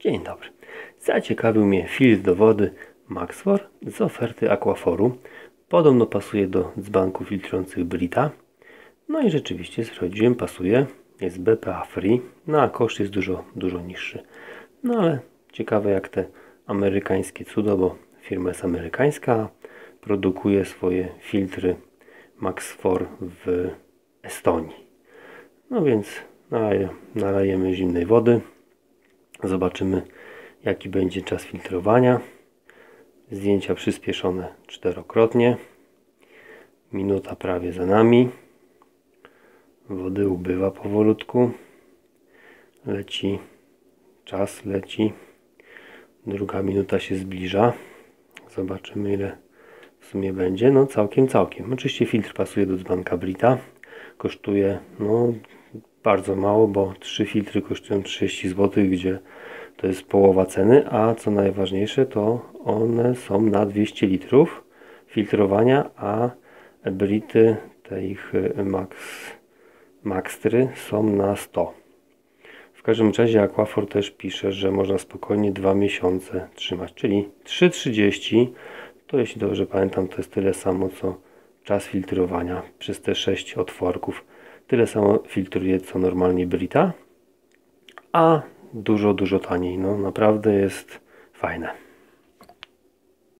Dzień dobry. Zaciekawił mnie filtr do wody Maxfor z oferty Aquaforu. Podobno pasuje do dzbanków filtrujących Brita. No i rzeczywiście sprawdziłem, pasuje. Jest BPA free, no a koszt jest dużo, dużo niższy. No ale ciekawe jak te amerykańskie cudo, bo firma jest amerykańska, produkuje swoje filtry Maxfor w Estonii. No więc nalaje, nalajemy zimnej wody. Zobaczymy jaki będzie czas filtrowania. Zdjęcia przyspieszone czterokrotnie. Minuta prawie za nami. Wody ubywa powolutku. Leci czas, leci. Druga minuta się zbliża. Zobaczymy ile w sumie będzie. No całkiem, całkiem. Oczywiście filtr pasuje do dzbanka Brita. Kosztuje no bardzo mało, bo trzy filtry kosztują 30 zł, gdzie to jest połowa ceny, a co najważniejsze to one są na 200 litrów filtrowania, a Brity, te ich y, Max, Maxtry są na 100. W każdym razie Aquafor też pisze, że można spokojnie 2 miesiące trzymać, czyli 3,30 to jeśli dobrze pamiętam to jest tyle samo co czas filtrowania przez te 6 otworków. Tyle samo filtruje co normalnie Brita, a dużo, dużo taniej. No naprawdę jest fajne.